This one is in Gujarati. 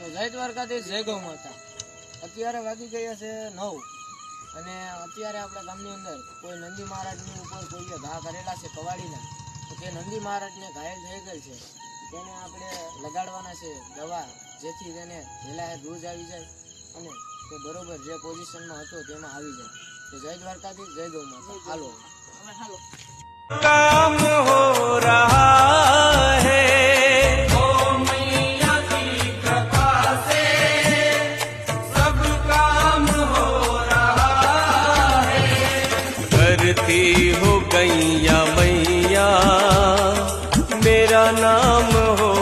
તો જય દ્વારકાધીશ, જય ગૌ માતા. અત્યારે વાગી ગયા છે નવ. અને અત્યારે આપણા ગામની અંદર કોઈ નંદી મહારાજની ઉપર કોઈએ ઘા કરેલા છે કવાડીના, તો તે નંદી મહારાજને ઘાયલ થઈ ગયેલ છે, તેને આપણે લગાડવાના છે દવા, જેથી તેને પહેલાં દૂર આવી જાય અને તે બરોબર જે પોઝિશનમાં હતો તેમાં આવી જાય. તો જય દ્વારકાથી જય ગૌ માતા. હાલો. હાલો करती हो गैया मैया। मेरा नाम हो